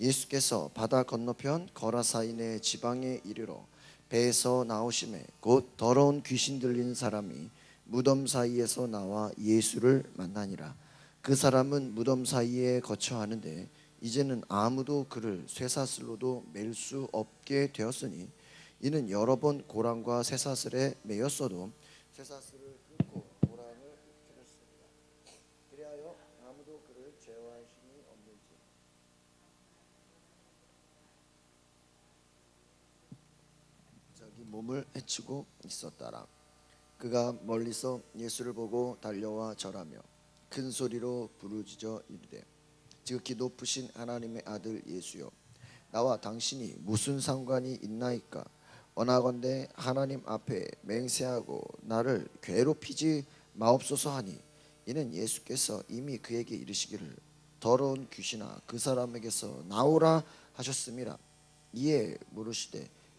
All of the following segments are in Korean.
예수께서 바다 건너편 거라사인의 지방에 이르러 배에서 나오심에 곧 더러운 귀신 들린 사람이 무덤 사이에서 나와 예수를 만나니라. 그 사람은 무덤 사이에 거처하는데 이제는 아무도 그를 쇠사슬로도 맬 수 없게 되었으니 이는 여러 번 고랑과 쇠사슬에 매였어도 쇠사슬을 끊고 고랑을 펴렸습니다. 그리하여 아무도 그를 제어할 힘이 없는지 자기 몸을 해치고 있었다라. 그가 멀리서 예수를 보고 달려와 절하며 큰 소리로 부르짖어 이르되 지극히 높으신 하나님의 아들 예수여 나와 당신이 무슨 상관이 있나이까 원하건대 하나님 앞에 맹세하고 나를 괴롭히지 마옵소서 하니 이는 예수께서 이미 그에게 이르시기를 더러운 귀신아 그 사람에게서 나오라 하셨음이라 이에 물으시되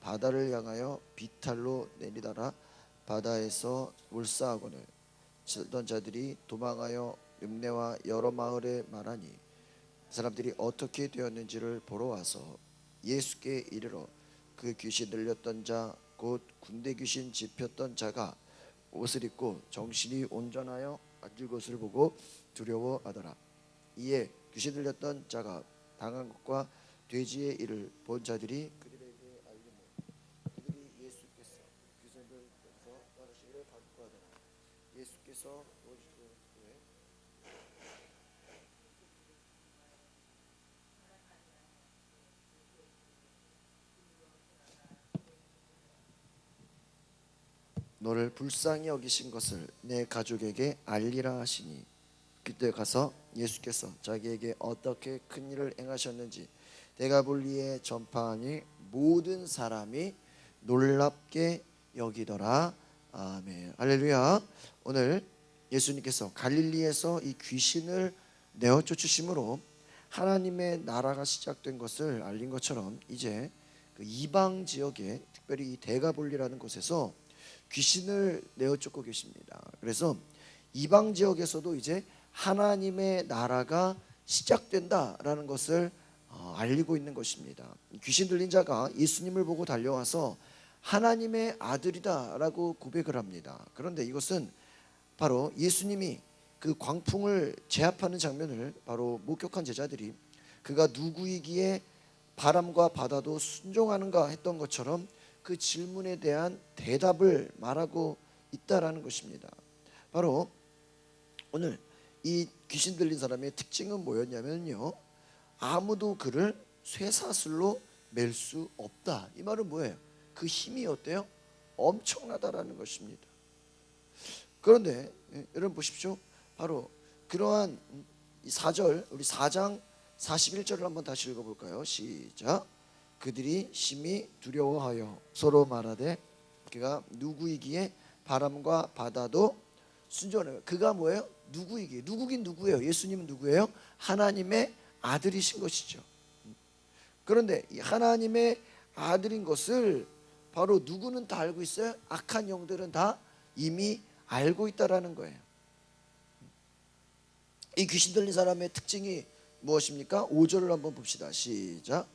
바다를 향하여 비탈로 내리다라. 바다에서 울사하거늘 치던 자들이 도망하여 읍내와 여러 마을에 말하니 사람들이 어떻게 되었는지를 보러 와서 예수께 이르러 그 귀신 들렸던 자 곧 군대 귀신 집혔던 자가 옷을 입고 정신이 온전하여 앉을 것을 보고 두려워하더라. 이에 귀신 들렸던 자가 당한 것과 돼지의 일을 본 자들이 그들에게 알리며 그들이 예수께서 귀신들에서 떠나시기를 간구하더라 예수께서 오시되 너를 불쌍히 여기신 것을 내 가족에게 알리라 하시니 그때 가서 예수께서 자기에게 어떻게 큰 일을 행하셨는지 대가볼리에 전파하니 모든 사람이 놀랍게 여기더라. 아멘. 할렐루야. 오늘 예수님께서 갈릴리에서 이 귀신을 내어 쫓으심으로 하나님의 나라가 시작된 것을 알린 것처럼 이제 그 이방 지역에 특별히 이 대가볼리라는 곳에서 귀신을 내어 쫓고 계십니다. 그래서 이방 지역에서도 이제 하나님의 나라가 시작된다라는 것을 어, 알리고 있는 것입니다. 귀신 들린 자가 예수님을 보고 달려와서 하나님의 아들이다라고 고백을 합니다. 그런데 이것은 바로 예수님이 그 광풍을 제압하는 장면을 바로 목격한 제자들이 그가 누구이기에 바람과 바다도 순종하는가 했던 것처럼 그 질문에 대한 대답을 말하고 있다라는 것입니다. 바로 오늘 이 귀신 들린 사람의 특징은 뭐였냐면요. 아무도 그를 쇠사슬로 맬 수 없다. 이 말은 뭐예요? 그 힘이 어때요? 엄청나다라는 것입니다. 그런데 예, 여러분 보십시오. 바로 그러한 이 4절 우리 4장 41절을 한번 다시 읽어 볼까요? 시작. 그들이 심히 두려워하여 서로 말하되 그가 누구이기에 바람과 바다도 순종하는 그가 뭐예요? 누구이기에 누구긴 누구예요? 예수님은 누구예요? 하나님의 아들이신 것이죠. 그런데 이 하나님의 아들인 것을 바로 누구는 다 알고 있어요? 악한 영들은 다 이미 알고 있다라는 거예요. 이 귀신 들린 사람의 특징이 무엇입니까? 5절을 한번 봅시다. 시작.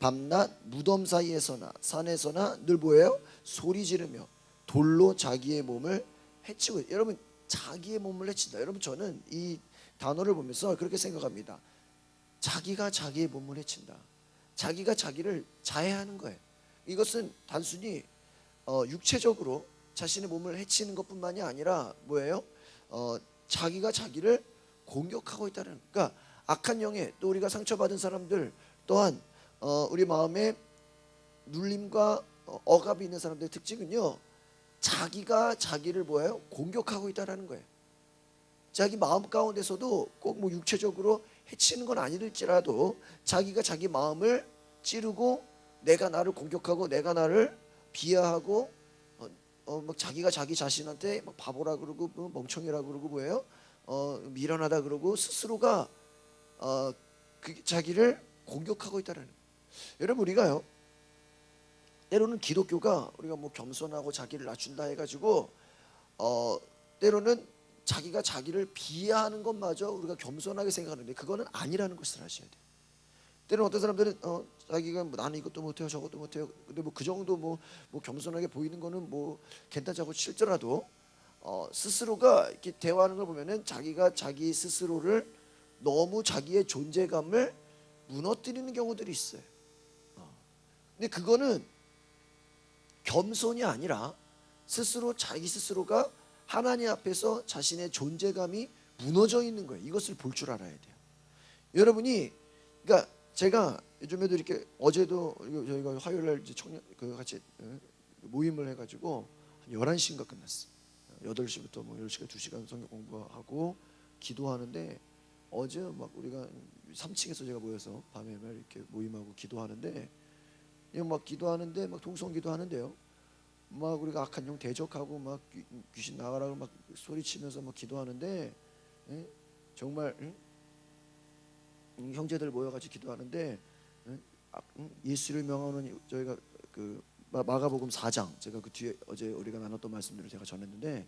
밤낮 무덤 사이에서나 산에서나 늘 뭐예요? 소리 지르며 돌로 자기의 몸을 해치고 여러분 자기의 몸을 해친다. 여러분 저는 이 단어를 보면서 그렇게 생각합니다. 자기가 자기의 몸을 해친다. 자기가 자기를 자해하는 거예요. 이것은 단순히 어, 육체적으로 자신의 몸을 해치는 것뿐만이 아니라 뭐예요? 어, 자기가 자기를 공격하고 있다는. 그러니까 악한 영에 또 우리가 상처받은 사람들 또한 어, 우리 마음에 눌림과 어, 억압이 있는 사람들의 특징은요. 자기가 자기를 뭐예요? 공격하고 있다라는 거예요. 자기 마음 가운데서도 꼭 뭐 육체적으로 해치는 건 아닐지라도 자기가 자기 마음을 찌르고 내가 나를 공격하고 내가 나를 비하하고 어, 어, 막 자기가 자기 자신한테 막 바보라 그러고 뭐 멍청이라 그러고 뭐예요? 어, 미련하다 그러고 스스로가 어, 그 자기를 공격하고 있다라는 거예요. 여러분 우리가요 때로는 기독교가 우리가 뭐 겸손하고 자기를 낮춘다 해가지고 어 때로는 자기가 자기를 비하하는 것마저 우리가 겸손하게 생각하는데 그거는 아니라는 것을 아셔야 돼요. 때로는 어떤 사람들은 어 자기가 뭐 나는 이것도 못해요 저것도 못해요 근데 뭐 그 정도 뭐, 뭐 겸손하게 보이는 거는 뭐 괜찮다고 칠더라도 어 스스로가 이렇게 대화하는 걸 보면은 자기가 자기 스스로를 너무 자기의 존재감을 무너뜨리는 경우들이 있어요. 어. 근데 그거는 겸손이 아니라 스스로 자기 스스로가 하나님 앞에서 자신의 존재감이 무너져 있는 거예요. 이것을 볼 줄 알아야 돼요. 여러분이 그러니까 제가 요즘에도 이렇게 어제도 저희가 화요일 날 청년 그 같이 어, 모임을 해 가지고 한 11시인가 끝났어. 8시부터 뭐 10시간 2시간 성경 공부하고 기도하는데 어제 막 우리가 3층에서 제가 모여서 밤에 막 이렇게 모임하고 기도하는데 이거 막 기도하는데 막 동성 기도하는데요. 막 우리가 악한 영 대적하고 막 귀- 귀신 나가라고 막 소리치면서 막 기도하는데 예? 정말 응? 음, 형제들 모여가지고 기도하는데 응? 아, 응? 예수를 명하는 이- 저희가 그 마- 마가복음 4장 제가 그 뒤에 어제 우리가 나눴던 말씀들을 제가 전했는데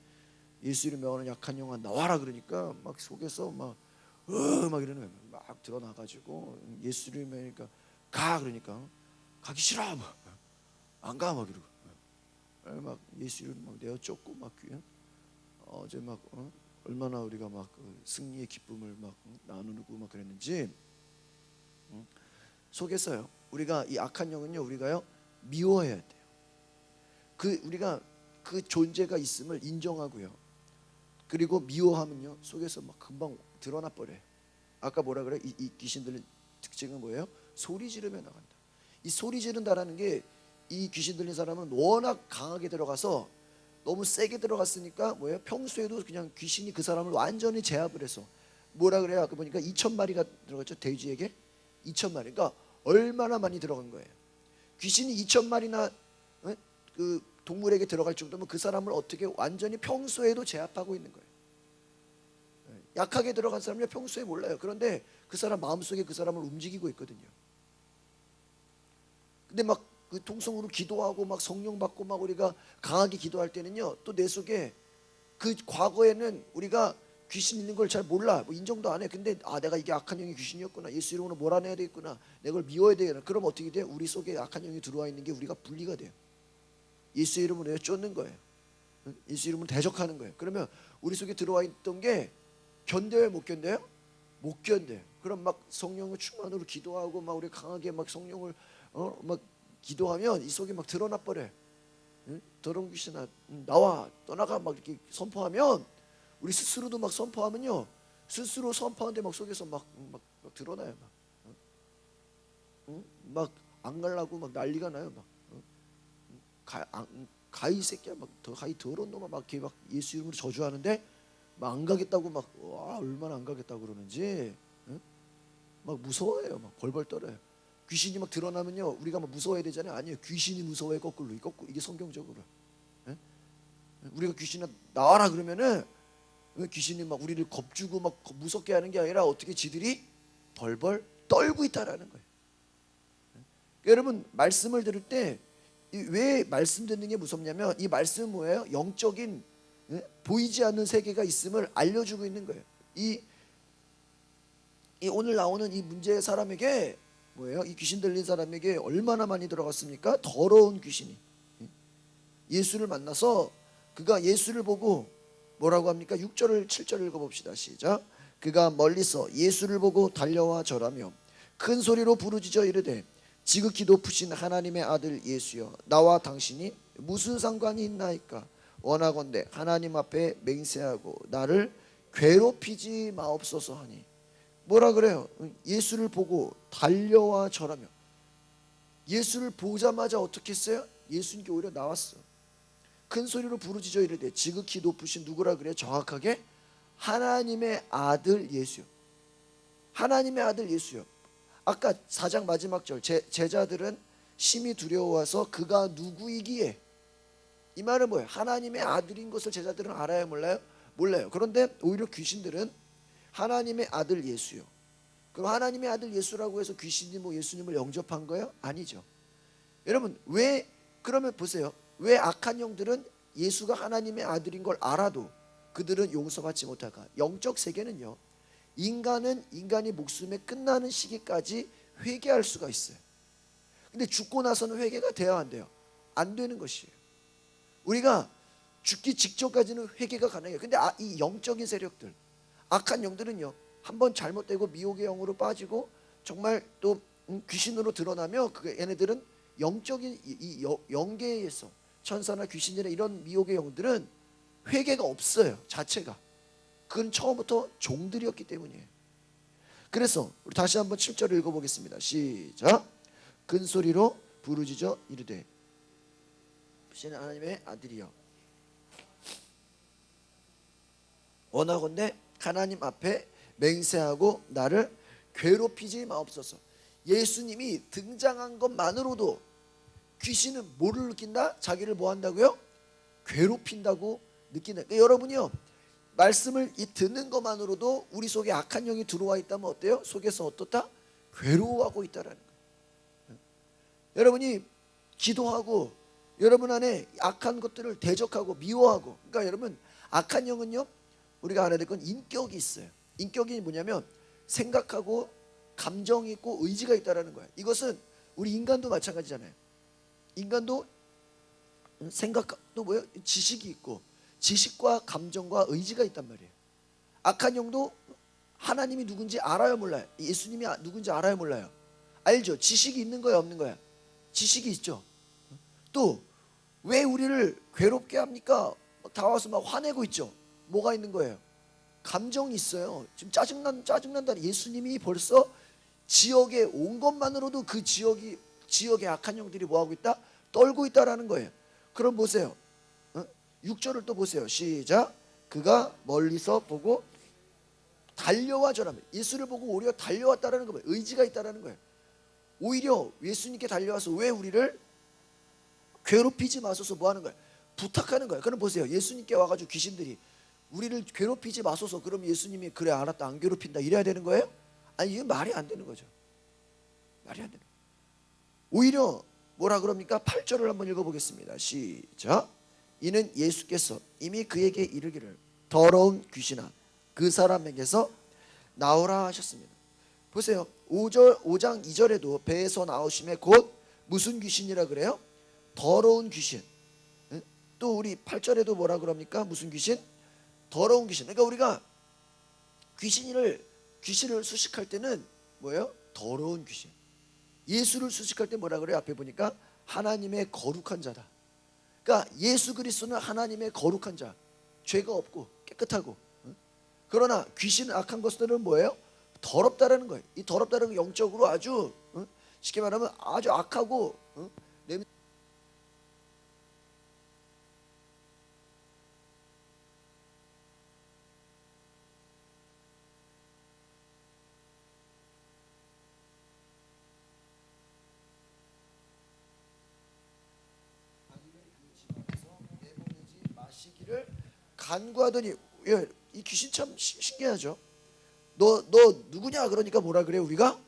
예수를 명하는 약한 영아 나와라 그러니까 막 속에서 막 으, 막 이러는 거예요. 막 드러나가지고 예수를 명하니까 가 그러니까 가기 싫어. 막안 가. 막 이러고. 예, 막 예수를 막 내어 쫓고 막 귀- 어제 막 어? 얼마나 우리가 막 그 승리의 기쁨을 막 응? 나누고 막 그랬는지. 응? 속에서요. 우리가 이 악한 영은요 우리가요 미워해야 돼요. 그 우리가 그 존재가 있음을 인정하고요. 그리고 미워하면요 속에서 막 금방 드러나 버려요. 아까 뭐라 그래? 이, 이 귀신들의 특징은 뭐예요? 소리 지르며 나간다 이 소리 지른다라는 게 이 귀신 들린 사람은 워낙 강하게 들어가서 너무 세게 들어갔으니까 뭐예요? 평소에도 그냥 귀신이 그 사람을 완전히 제압을 해서 뭐라 그래요? 아까 보니까 2천 마리가 들어갔죠 돼지에게 2천 마리. 그러니까 얼마나 많이 들어간 거예요? 귀신이 2천 마리나 어? 그 동물에게 들어갈 정도면 그 사람을 어떻게 완전히 평소에도 제압하고 있는 거예요. 예, 약하게 들어간 사람은 평소에 몰라요. 그런데 그 사람 마음속에 그 사람을 움직이고 있거든요. 근데 막 그 통성으로 기도하고 막 성령 받고 막 우리가 강하게 기도할 때는요 또 내 속에 그 과거에는 우리가 귀신 있는 걸 잘 몰라. 뭐 인정도 안 해. 근데 아 내가 이게 악한 영이 귀신이었구나. 예수 이름으로 몰아내야 되겠구나. 내가 걸 미워야 되겠구나. 그럼 어떻게 돼? 우리 속에 악한 영이 들어와 있는 게 우리가 분리가 돼요 예수 이름으로 쫓는 거예요. 응? 예수 이름으로 대적하는 거예요. 그러면 우리 속에 들어와 있던 게 견뎌요? 못 견뎌요? 못 견뎌요. 그럼 막 성령을 충만으로 기도하고 막 우리 강하게 막 성령을 어 막 기도하면 이 속에 막 드러나 버려. 응? 더러운 귀신아 응, 나와 떠나가 막 이렇게 선포하면 우리 스스로도 막 선포하면요 스스로 선포하는데 막 속에서 막, 응, 막, 막 드러나요 막. 응? 갈라고 막 난리가 나요 막. 응? 새끼야 막 더 가이 더러운 놈아 막 이렇게 막 예수 이름으로 저주하는데 막 안 가겠다고 막 와 얼마나 안 가겠다고 그러는지 응? 막 무서워해요 막 벌벌 떨어요. 귀신이 막 드러나면요 우리가 막 무서워해야 되잖아요 아니에요. 귀신이 무서워해 거꾸로. 이 거꾸로 이게 성경적으로. 예? 우리가 귀신이 나와라 그러면은 왜 귀신이 막 우리를 겁주고 막 겁- 무섭게 하는 게 아니라 어떻게 지들이 벌벌 떨고 있다라는 거예요. 예? 여러분 말씀을 들을 때 왜 말씀 듣는 게 무섭냐면 이 말씀은 뭐예요? 영적인 예? 보이지 않는 세계가 있음을 알려주고 있는 거예요. 이 이 오늘 나오는 이 문제의 사람에게 뭐예요? 이 귀신 들린 사람에게 얼마나 많이 들어갔습니까? 더러운 귀신이 예수를 만나서 그가 예수를 보고 뭐라고 합니까? 6절을 7절을 읽어봅시다. 시작. 그가 멀리서 예수를 보고 달려와 절하며 큰 소리로 부르짖어 이르되 지극히 높으신 하나님의 아들 예수여 나와 당신이 무슨 상관이 있나이까 원하건대 하나님 앞에 맹세하고 나를 괴롭히지 마옵소서 하니 뭐라 그래요? 예수를 보고 달려와 절하며 예수를 보자마자 어떻게 했어요? 예수님께 오히려 나왔어. 큰 소리로 부르짖어 이르되 지극히 높으신 누구라 그래? 정확하게 하나님의 아들 예수요. 하나님의 아들 예수요. 아까 사장 마지막 절 제, 제자들은 심히 두려워서 그가 누구이기에 이 말은 뭐예요? 하나님의 아들인 것을 제자들은 알아요, 몰라요? 몰라요. 그런데 오히려 귀신들은 하나님의 아들 예수요. 그럼 하나님의 아들 예수라고 해서 귀신이 뭐 예수님을 영접한 거예요? 아니죠. 여러분 왜 그러면 보세요. 왜 악한 영들은 예수가 하나님의 아들인 걸 알아도 그들은 용서받지 못할까? 영적 세계는요. 인간은 인간이 목숨에 끝나는 시기까지 회개할 수가 있어요. 근데 죽고 나서는 회개가 돼야 안 돼요. 안 되는 것이에요. 우리가 죽기 직전까지는 회개가 가능해요. 근데 아, 이 영적인 세력들, 악한 영들은요. 한 번 잘못되고 미혹의 영으로 빠지고 정말 또 음, 귀신으로 드러나며 그 얘네들은 영적인 이, 영계에서 천사나 귀신이나 이런 미혹의 영들은 회개가 없어요. 자체가. 그건 처음부터 종들이었기 때문이에요. 그래서 우리 다시 한번 7절을 읽어보겠습니다. 시작. 큰 소리로 부르짖어 이르되 신은 하나님의 아들이여 원하건대 하나님 앞에 맹세하고 나를 괴롭히지 마옵소서. 예수님이 등장한 것만으로도 귀신은 뭐를 느낀다? 자기를 뭐 한다고요? 괴롭힌다고 느끼는. 그러니까 여러분이요. 말씀을 이 듣는 것만으로도 우리 속에 악한 영이 들어와 있다면 어때요? 속에서 어떻다? 괴로워하고 있다라는 거예요. 여러분이 기도하고 여러분 안에 악한 것들을 대적하고 미워하고 그러니까 여러분 악한 영은요 우리가 알아야 될 건 인격이 있어요. 인격이 뭐냐면 생각하고 감정 있고 의지가 있다라는 거예요. 이것은 우리 인간도 마찬가지잖아요. 인간도 생각도 뭐예요? 지식이 있고 지식과 감정과 의지가 있단 말이에요. 악한 영도 하나님이 누군지 알아요, 몰라요? 예수님이 누군지 알아요, 몰라요? 알죠? 지식이 있는 거야, 없는 거야? 지식이 있죠. 또 왜 우리를 괴롭게 합니까? 다 와서 막 화내고 있죠. 뭐가 있는 거예요? 감정이 있어요. 지금 짜증난 짜증난다는 예수님이 벌써 지역에 온 것만으로도 그 지역이 지역의 악한 영들이 뭐 하고 있다? 떨고 있다라는 거예요. 그럼 보세요. 어? 6절을 또 보세요. 시작. 그가 멀리서 보고 달려와 저라며 예수를 보고 오히려 달려왔다라는 거예요. 의지가 있다라는 거예요. 오히려 예수님께 달려와서 왜 우리를 괴롭히지 마소서 뭐 하는 거예요? 부탁하는 거예요. 그럼 보세요. 예수님께 와가지고 귀신들이 우리를 괴롭히지 마소서. 그럼 예수님이 그래 알았다 안 괴롭힌다 이래야 되는 거예요? 아니 이게 말이 안 되는 거죠. 말이 안 되는. 거예요. 오히려 뭐라 그럽니까? 8절을 한번 읽어보겠습니다. 시작. 이는 예수께서 이미 그에게 이르기를 더러운 귀신아 그 사람에게서 나오라 하셨습니다. 보세요. 5절 5장 2절에도 배에서 나오심에 곧 무슨 귀신이라 그래요? 더러운 귀신. 응? 또 우리 8절에도 뭐라 그럽니까? 무슨 귀신? 더러운 귀신. 그러니까 우리가 귀신을 귀신을 수식할 때는 뭐예요? 더러운 귀신. 예수를 수식할 때 뭐라 그래요? 앞에 보니까 하나님의 거룩한 자다. 그러니까 예수 그리스도는 하나님의 거룩한 자. 죄가 없고 깨끗하고. 응? 그러나 귀신은 악한 것들은 뭐예요? 더럽다라는 거예요. 이 더럽다는 건 영적으로 아주 응? 쉽게 말하면 아주 악하고 응? 냄- 내보내지 마시기를 간구하더니 예, 이 귀신 참 시- 신기하죠. 너 너 누구냐 그러니까 뭐라 그래 우리가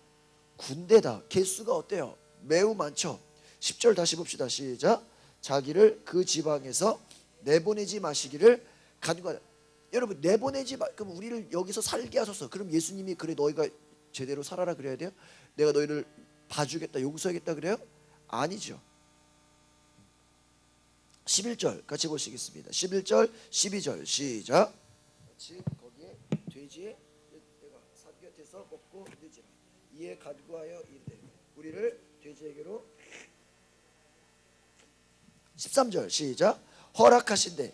군대다. 개수가 어때요? 매우 많죠. 10절 다시 봅시다. 시작. 자기를 그 지방에서 내보내지 마시기를 간구하다. 여러분 내보내지 마. 그럼 우리를 여기서 살게 하소서. 그럼 예수님이 그래 너희가 제대로 살아라 그래야 돼요? 내가 너희를 봐주겠다, 용서하겠다 그래요? 아니죠. 11절 같이 보시겠습니다. 11절, 12절 시작. 같이 거기에 돼지의 내가 산 곁에서 먹고 늦지라. 이에 간구하여 이르되 우리를 돼지에게로 13절 시작. 허락하신대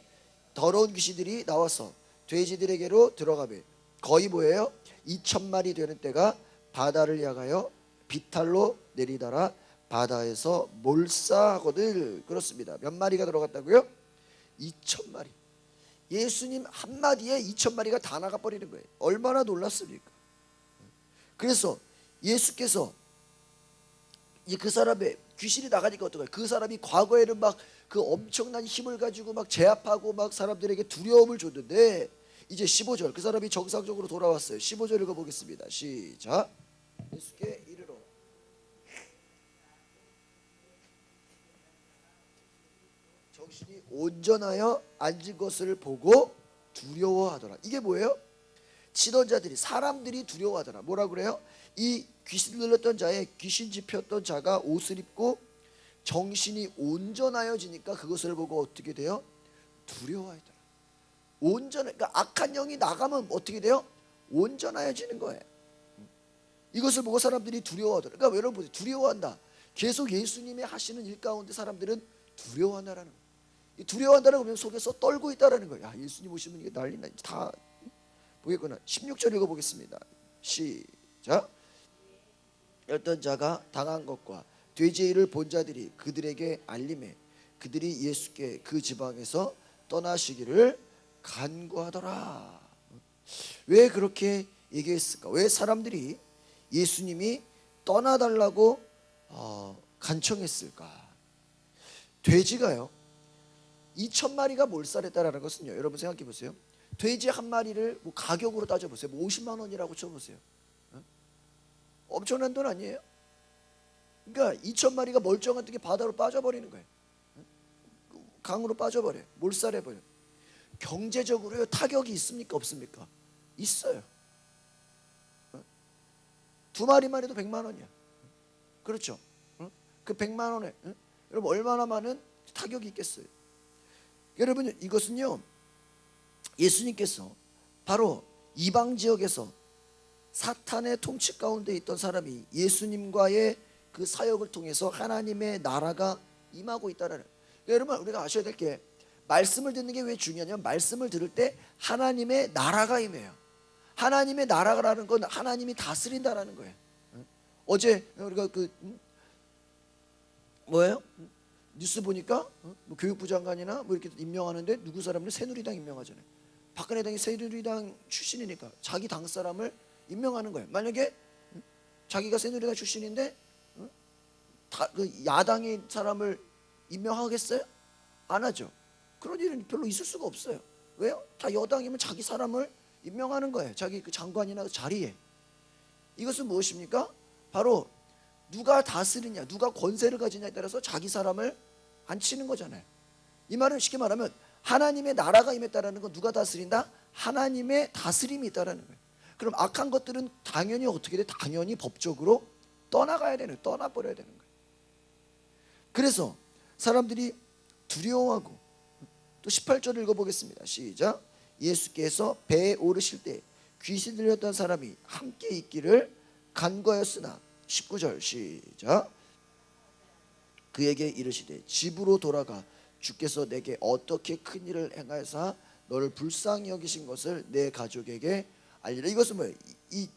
더러운 귀신들이 나와서 돼지들에게로 들어가매 거의 뭐예요? 2천 마리 되는 때가 바다를 향하여 비탈로 내리다라 바다에서 몰사하거늘 그렇습니다. 몇 마리가 들어갔다고요? 2천 마리. 예수님 한 마디에 2천 마리가 다 나가 버리는 거예요. 얼마나 놀랐습니까? 그래서 예수께서 그 사람의 귀신이 나가니까 어떡해요? 그 사람이 과거에는 막 그 엄청난 힘을 가지고 막 제압하고 막 사람들에게 두려움을 줬는데 이제 15절 그 사람이 정상적으로 돌아왔어요. 15절 읽어보겠습니다. 시작. 예수께 이르러 정신이 온전하여 앉은 것을 보고 두려워하더라. 이게 뭐예요? 치던 자들이 사람들이 두려워하더라. 뭐라 그래요? 이 귀신 들렸던 자의 귀신 집혔던 자가 옷을 입고 정신이 온전하여지니까 그것을 보고 어떻게 돼요? 두려워하더라. 온전 그러니까 악한 영이 나가면 어떻게 돼요? 온전하여지는 거예요. 이것을 보고 사람들이 두려워하더라. 그러니까 여러분. 두려워한다. 계속 예수님이 하시는 일 가운데 사람들은 두려워한다라는 거예요. 이 두려워한다는 거면 속에서 떨고 있다라는 거예요. 야, 예수님 오시면 이게 난리 나지. 다 보겠구나. 16절 읽어 보겠습니다. 시작. 어떤 자가 당한 것과 돼지의 일을 본 자들이 그들에게 알림해 그들이 예수께 그 지방에서 떠나시기를 간구하더라. 왜 그렇게 얘기했을까? 왜 사람들이 예수님이 떠나달라고 어, 간청했을까? 돼지가요. 2천 마리가 몰살했다라는 것은요. 여러분 생각해 보세요. 돼지 한 마리를 뭐 가격으로 따져 보세요. 뭐 50만 원이라고 쳐 보세요. 어? 엄청난 돈 아니에요? 그러니까 2천 마리가 멀쩡한 게 바다로 빠져버리는 거예요. 어? 강으로 빠져버려. 요 몰살해 버려. 요 경제적으로요 타격이 있습니까 없습니까? 있어요. 어? 두 마리만 해도 100만 원이야. 그렇죠? 어? 그 100만 원에 어? 여러분 얼마나 많은 타격이 있겠어요? 여러분 이것은요 예수님께서 바로 이방 지역에서 사탄의 통치 가운데 있던 사람이 예수님과의 그 사역을 통해서 하나님의 나라가 임하고 있다는 여러분 우리가 아셔야 될 게 말씀을 듣는 게 왜 중요하냐면 말씀을 들을 때 하나님의 나라가 임해요. 하나님의 나라라는 건 하나님이 다스린다라는 거예요. 어제 우리가 그 음? 뭐예요? 뉴스 보니까 어? 뭐 교육부 장관이나 뭐 이렇게 임명하는데 누구 사람을 새누리당 임명하잖아요. 박근혜 당이 새누리당 출신이니까 자기 당 사람을 임명하는 거예요. 만약에 음? 자기가 새누리당 출신인데 어? 다 그 야당의 사람을 임명하겠어요? 안 하죠. 그런 일은 별로 있을 수가 없어요. 왜요? 다 여당이면 자기 사람을 임명하는 거예요. 자기 그 장관이나 그 자리에. 이것은 무엇입니까? 바로 누가 다스리냐, 누가 권세를 가지냐에 따라서 자기 사람을 앉히는 거잖아요. 이 말은 쉽게 말하면 하나님의 나라가 임했다라는 건 누가 다스린다? 하나님의 다스림이 있다라는 거예요. 그럼 악한 것들은 당연히 어떻게 돼? 당연히 법적으로 떠나가야 되는, 떠나버려야 되는 거예요. 그래서 사람들이 두려워하고 또 18절을 읽어보겠습니다. 시작. 예수께서 배에 오르실 때 귀신 들렸던 사람이 함께 있기를 간거였으나 19절 시작. 그에게 이르시되 집으로 돌아가 주께서 내게 어떻게 큰 일을 행하사 너를 불쌍히 여기신 것을 내 가족에게 알리라. 이것은 뭐예요? 이, 이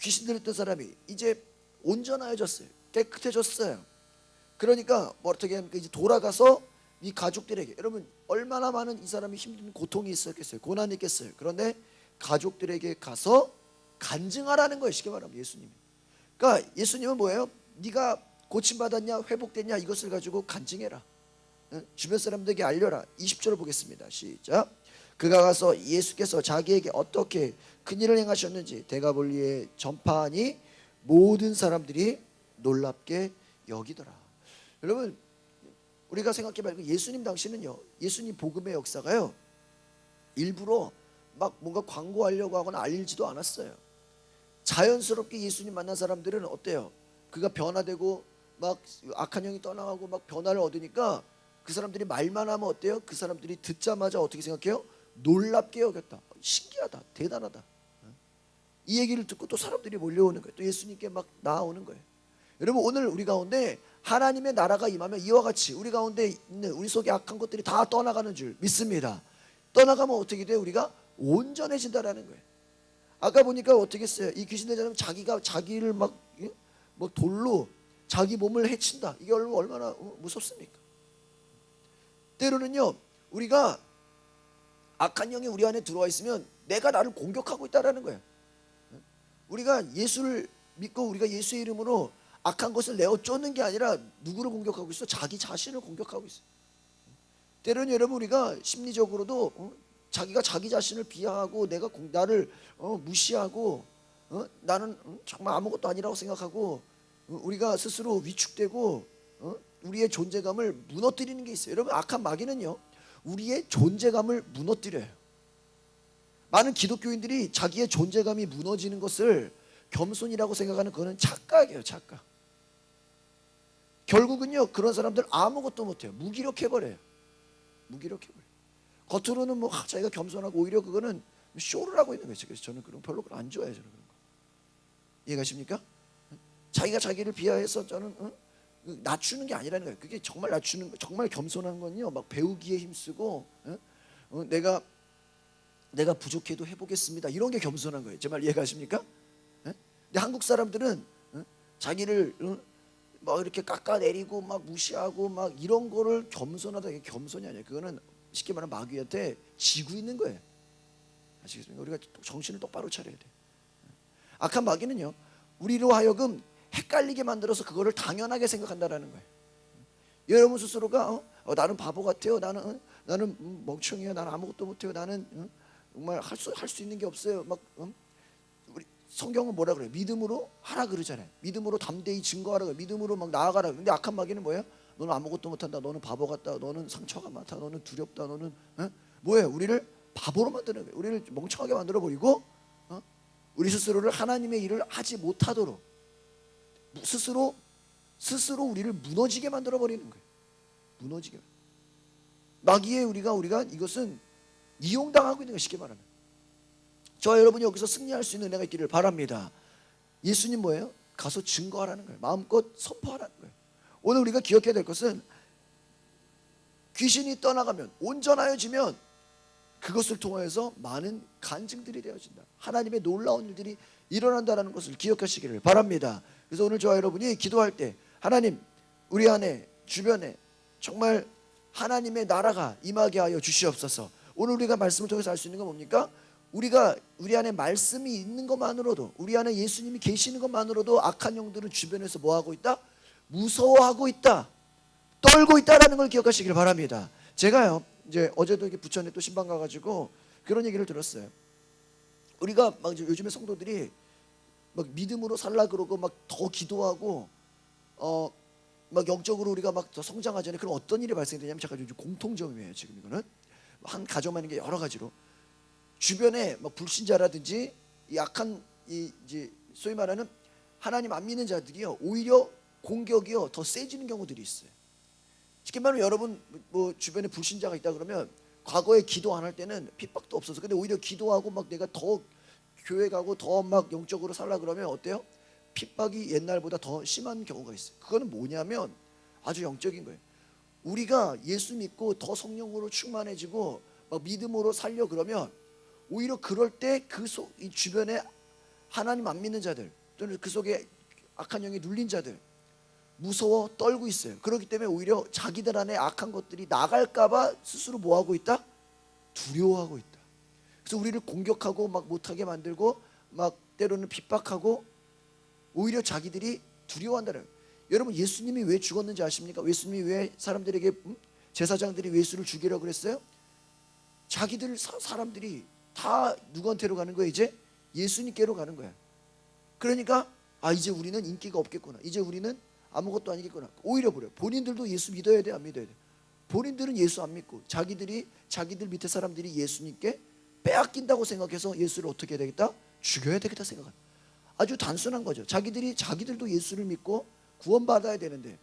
귀신 들렸던 사람이 이제 온전하여졌어요. 깨끗해졌어요. 그러니까 뭐 어떻게 하면 이제 돌아가서 이 가족들에게 여러분 얼마나 많은 이 사람이 힘든 고통이 있었겠어요. 고난이 있겠어요. 그런데 가족들에게 가서 간증하라는 거예요. 쉽게 말하면 예수님이. 그러니까 예수님은 뭐예요? 네가 고침 받았냐, 회복됐냐 이것을 가지고 간증해라. 응? 주변 사람들에게 알려라. 20절을 보겠습니다. 시작. 그가 가서 예수께서 자기에게 어떻게 큰 일을 행하셨는지 대가볼리에 전파하니 모든 사람들이 놀랍게 여기더라. 여러분 우리가 생각해봐요. 예수님 당시는요. 예수님 복음의 역사가요. 일부러 막 뭔가 광고하려고 하거나 알리지도 않았어요. 자연스럽게 예수님 만난 사람들은 어때요? 그가 변화되고 막 악한 영이 떠나가고 막 변화를 얻으니까 그 사람들이 말만 하면 어때요? 그 사람들이 듣자마자 어떻게 생각해요? 놀랍게 여겼다. 신기하다. 대단하다. 이 얘기를 듣고 또 사람들이 몰려오는 거예요. 또 예수님께 막 나아오는 거예요. 여러분 오늘 우리 가운데 하나님의 나라가 임하면 이와 같이 우리 가운데 있는 우리 속에 악한 것들이 다 떠나가는 줄 믿습니다. 떠나가면 어떻게 돼요? 우리가 온전해진다라는 거예요. 아까 보니까 어떻게 했어요? 이 귀신 들자면 자기가 자기를 막, 예? 막 돌로 자기 몸을 해친다. 이게 얼마나 무섭습니까? 때로는요, 우리가 악한 영이 우리 안에 들어와 있으면 내가 나를 공격하고 있다라는 거예요. 우리가 예수를 믿고 우리가 예수의 이름으로 악한 것을 내어 쫓는 게 아니라 누구를 공격하고 있어? 자기 자신을 공격하고 있어. 때로는 여러분 우리가 심리적으로도 어? 자기가 자기 자신을 비하하고 내가 공- 나를 어, 무시하고 어? 나는 어? 정말 아무것도 아니라고 생각하고 어, 우리가 스스로 위축되고 어? 우리의 존재감을 무너뜨리는 게 있어요. 여러분 악한 마귀는요 우리의 존재감을 무너뜨려요. 많은 기독교인들이 자기의 존재감이 무너지는 것을 겸손이라고 생각하는 그거는 착각이에요, 착각. 결국은요 그런 사람들 아무것도 못해요. 무기력해 버려요. 무기력해 버려. 요 겉으로는 뭐 아, 자기가 겸손하고 오히려 그거는 쇼를 하고 있는 거예요. 그래서 저는 그런 거 별로 안 좋아해요. 저는 그런 거. 이해가십니까? 자기가 자기를 비하해서 저는 어? 그 낮추는 게 아니라는 거예요. 그게 정말 낮추는 거, 정말 겸손한 건요. 막 배우기에 힘쓰고 어? 어, 내가 내가 부족해도 해보겠습니다. 이런 게 겸손한 거예요. 제 말 이해가십니까? 예? 근데 한국 사람들은 어? 자기를 어? 막 이렇게 깎아내리고 막 무시하고 막 이런 거를 겸손하다 이게 겸손이 아니에요. 그거는 쉽게 말하면 마귀한테 지고 있는 거예요. 아시겠습니까? 우리가 정신을 똑바로 차려야 돼. 악한 마귀는요. 우리로 하여금 헷갈리게 만들어서 그거를 당연하게 생각한다라는 거예요. 여러분 스스로가 어? 어, 나는 바보 같아요. 나는 어? 나는 음, 멍청해요. 나는 아무것도 못해요. 나는 어? 정말 할 수 할 수 있는 게 없어요. 막 어? 우리 성경은 뭐라 그래요? 믿음으로 하라 그러잖아요. 믿음으로 담대히 증거하라. 믿음으로 막 나아가라. 근데 악한 마귀는 뭐예요? 너는 아무것도 못한다. 너는 바보 같다. 너는 상처가 많다. 너는 두렵다. 너는 어? 뭐예요? 우리를 바보로 만드는 거예요. 우리를 멍청하게 만들어 버리고 어? 우리 스스로를 하나님의 일을 하지 못하도록 스스로 스스로 우리를 무너지게 만들어 버리는 거예요. 무너지게. 마귀의 우리가 우리가 이것은 이용당하고 있는 거 쉽게 말하면. 저와 여러분이 여기서 승리할 수 있는 은혜가 있기를 바랍니다. 예수님 뭐예요? 가서 증거하라는 거예요. 마음껏 선포하라는 거예요. 오늘 우리가 기억해야 될 것은 귀신이 떠나가면 온전하여지면 그것을 통하여서 많은 간증들이 되어진다. 하나님의 놀라운 일들이 일어난다라는 것을 기억하시기를 바랍니다. 그래서 오늘 저와 여러분이 기도할 때 하나님 우리 안에 주변에 정말 하나님의 나라가 임하게 하여 주시옵소서. 오늘 우리가 말씀을 통해서 알 수 있는 건 뭡니까? 우리가 우리 안에 말씀이 있는 것만으로도 우리 안에 예수님이 계시는 것만으로도 악한 영들은 주변에서 뭐 하고 있다? 무서워하고 있다. 떨고 있다라는 걸 기억하시길 바랍니다. 제가요 이제 어제도 이렇게 부천에 또 신방 가 가지고 그런 얘기를 들었어요. 우리가 막 요즘에 성도들이 막 믿음으로 살라 그러고 막 더 기도하고 어 막 영적으로 우리가 막 더 성장하잖아요. 그럼 어떤 일이 발생되냐면 잠깐 요즘 공통점이에요. 지금 이거는 한 가정만 있는 게 여러 가지로 주변에 막 불신자라든지 이 약한 이 이제 소위 말하는 하나님 안 믿는 자들이요 오히려 공격이요 더 세지는 경우들이 있어요. 쉽게 말하면 여러분 뭐 주변에 불신자가 있다 그러면 과거에 기도 안 할 때는 핍박도 없어서 근데 오히려 기도하고 막 내가 더 교회 가고 더 막 영적으로 살라 그러면 어때요? 핍박이 옛날보다 더 심한 경우가 있어요. 그거는 뭐냐면 아주 영적인 거예요. 우리가 예수 믿고 더 성령으로 충만해지고 막 믿음으로 살려 그러면 오히려 그럴 때 그 주변에 하나님 안 믿는 자들 또는 그 속에 악한 영이 눌린 자들 무서워 떨고 있어요. 그렇기 때문에 오히려 자기들 안에 악한 것들이 나갈까봐 스스로 뭐 하고 있다? 두려워하고 있다. 그래서 우리를 공격하고 막 못하게 만들고 막 때로는 핍박하고 오히려 자기들이 두려워한다는. 여러분 예수님이 왜 죽었는지 아십니까? 예수님이 왜 사람들에게 음? 제사장들이 왜 예수를 죽이라고 그랬어요? 자기들 사, 사람들이 다 누구한테로 가는 거야 이제 예수님께로 가는 거야. 그러니까 아 이제 우리는 인기가 없겠구나. 이제 우리는 아무것도 아니겠구나. 오히려 그래. 본인들도 예수 믿어야 돼, 안 믿어야 돼. 본인들은 예수 안 믿고 자기들이 자기들 밑에 사람들이 예수님께 빼앗긴다고 생각해서 예수를 어떻게 해야 되겠다? 죽여야 되겠다 생각한. 아주 단순한 거죠. 자기들이 자기들도 예수를 믿고 구원받아야 되는데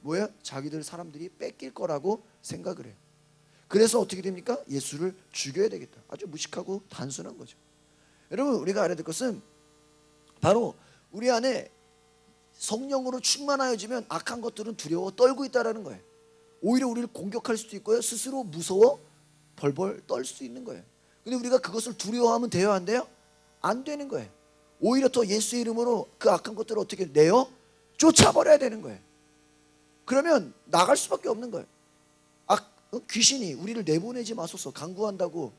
뭐야? 자기들 사람들이 뺏길 거라고 생각을 해요. 그래서 어떻게 됩니까? 예수를 죽여야 되겠다. 아주 무식하고 단순한 거죠. 여러분 우리가 알아야 될 것은 바로 우리 안에 성령으로 충만하여지면 악한 것들은 두려워 떨고 있다라는 거예요. 오히려 우리를 공격할 수도 있고요. 스스로 무서워 벌벌 떨 수 있는 거예요. 근데 우리가 그것을 두려워하면 돼요, 안 돼요? 안 되는 거예요. 오히려 더 예수의 이름으로 그 악한 것들을 어떻게 내어 쫓아버려야 되는 거예요. 그러면 나갈 수밖에 없는 거예요. 아, 어? 귀신이 우리를 내보내지 마소서 강구한다고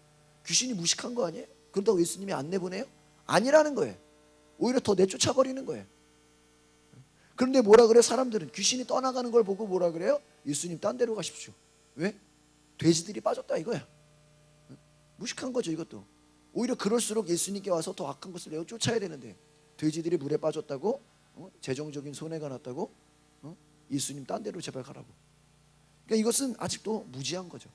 귀신이 무식한 거 아니에요? 그런다고 예수님이 안 내보내요? 아니라는 거예요. 오히려 더 내쫓아버리는 거예요. 그런데 뭐라 그래? 사람들은 귀신이 떠나가는 걸 보고 뭐라 그래요? 예수님 딴 데로 가십시오. 왜? 돼지들이 빠졌다 이거야. 무식한 거죠 이것도. 오히려 그럴수록 예수님께 와서 더 악한 것을 내어 쫓아야 되는데 돼지들이 물에 빠졌다고 어? 재정적인 손해가 났다고 어? 예수님 딴 데로 제발 가라고. 그러니까 이것은 아직도 무지한 거죠.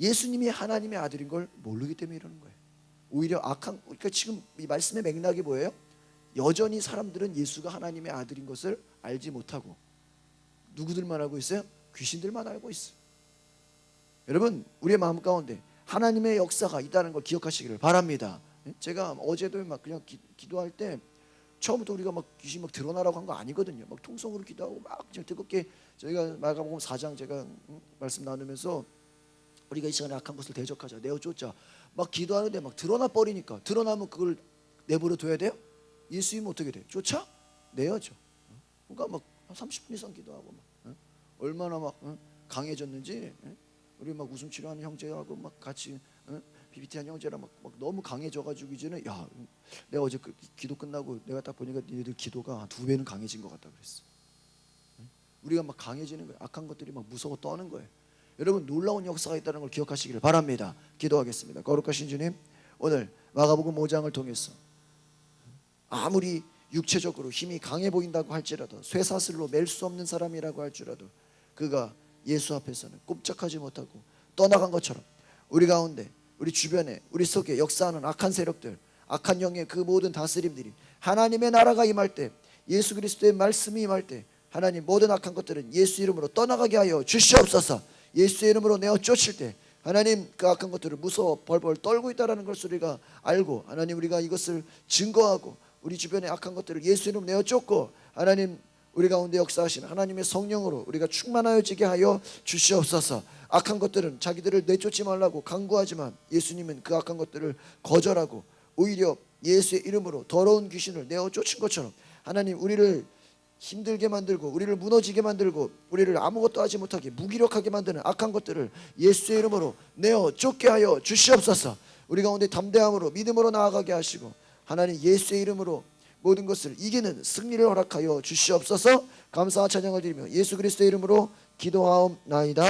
예수님이 하나님의 아들인 걸 모르기 때문에 이러는 거예요. 오히려 악한 그러니까 지금 이 말씀의 맥락이 뭐예요? 여전히 사람들은 예수가 하나님의 아들인 것을 알지 못하고 누구들만 알고 있어요? 귀신들만 알고 있어. 여러분 우리의 마음 가운데 하나님의 역사가 있다는 걸 기억하시기를 바랍니다. 예? 제가 어제도 막 그냥 기, 기도할 때 처음부터 우리가 막 귀신 막 드러나라고 한 거 아니거든요. 막 통성으로 기도하고 막 뜨겁게 저희가 마가복음 4장 제가 음, 말씀 나누면서 우리가 이 시간에 악한 것을 대적하자 내어 쫓자 막 기도하는데 막 드러나 버리니까 드러나면 그걸 내버려 둬야 돼요? 예수님 어떻게 돼? 쫓아 내야죠. 어? 그러니까 막 30분 이상 기도하고 막 어? 얼마나 막 어? 강해졌는지 어? 우리 막 웃음 치료하는 형제하고 막 같이 어? 비비티한 형제랑 막, 막 너무 강해져가지고 이제는 야 내가 어제 그 기도 끝나고 내가 딱 보니까 니네들 기도가 한두 배는 강해진 것 같다 그랬어. 어? 우리가 막 강해지는 거예요. 악한 것들이 막 무서워 떠는 거예요. 여러분 놀라운 역사가 있다는 걸 기억하시기를 바랍니다. 기도하겠습니다. 거룩하신 주님, 오늘 마가복음 5장을 통해서 아무리 육체적으로 힘이 강해 보인다고 할지라도 쇠사슬로 맬 수 없는 사람이라고 할지라도 그가 예수 앞에서는 꼼짝하지 못하고 떠나간 것처럼 우리 가운데 우리 주변에 우리 속에 역사하는 악한 세력들 악한 영의 그 모든 다스림들이 하나님의 나라가 임할 때 예수 그리스도의 말씀이 임할 때 하나님 모든 악한 것들은 예수 이름으로 떠나가게 하여 주시옵소서. 예수의 이름으로 내어 쫓을 때 하나님 그 악한 것들을 무서워 벌벌 떨고 있다라는 것을 우리가 알고 하나님 우리가 이것을 증거하고 우리 주변의 악한 것들을 예수 이름 내어 쫓고 하나님 우리 가운데 역사하시는 하나님의 성령으로 우리가 충만하여지게 하여 주시옵소서. 악한 것들은 자기들을 내쫓지 말라고 강구하지만 예수님은 그 악한 것들을 거절하고 오히려 예수의 이름으로 더러운 귀신을 내어 쫓은 것처럼 하나님 우리를 힘들게 만들고 우리를 무너지게 만들고 우리를 아무것도 하지 못하게 무기력하게 만드는 악한 것들을 예수의 이름으로 내어 쫓게 하여 주시옵소서. 우리 가운데 담대함으로 믿음으로 나아가게 하시고 하나님 예수의 이름으로 모든 것을 이기는 승리를 허락하여 주시옵소서. 감사와 찬양을 드리며 예수 그리스도의 이름으로 기도하옵나이다.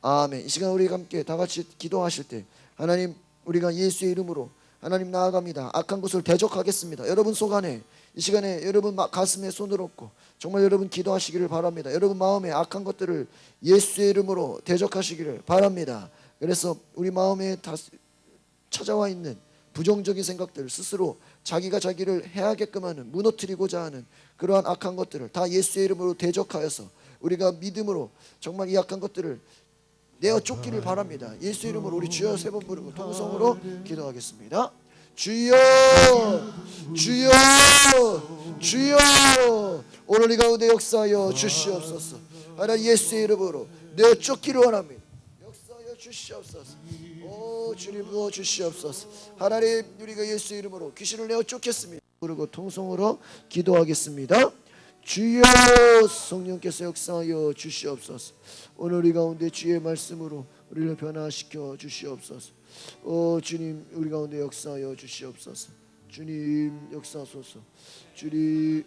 아멘. 이 시간 우리 함께 다 같이 기도하실 때 하나님 우리가 예수의 이름으로 하나님 나아갑니다. 악한 것을 대적하겠습니다. 여러분 속 안에 이 시간에 여러분 마- 가슴에 손을 얹고 정말 여러분 기도하시기를 바랍니다. 여러분 마음에 악한 것들을 예수의 이름으로 대적하시기를 바랍니다. 그래서 우리 마음에 다 찾아와 있는 부정적인 생각들 스스로 자기가 자기를 해하게끔 하는 무너뜨리고자 하는 그러한 악한 것들을 다 예수의 이름으로 대적하여서 우리가 믿음으로 정말 이 악한 것들을 내어 쫓기를 바랍니다. 예수 이름으로 우리 주여 세 번 부르고 통성으로 기도하겠습니다. 주여 주여 주여 오늘 이 가운데 역사하여 주시옵소서. 하나님 예수의 이름으로 내어 쫓기를 원합니다. 역사하여 주시옵소서. 오 주님 부어 주시옵소서. 하나님 우리가 예수 이름으로 귀신을 내어 쫓겠습니다. 그리고 통성으로 기도하겠습니다. 주여 성령께서 역사하여 주시옵소서. 오늘 우리 가운데 주의 말씀으로 우리를 변화시켜 주시옵소서. 오 주님 우리 가운데 역사하여 주시옵소서. 주님 역사하소서. 주님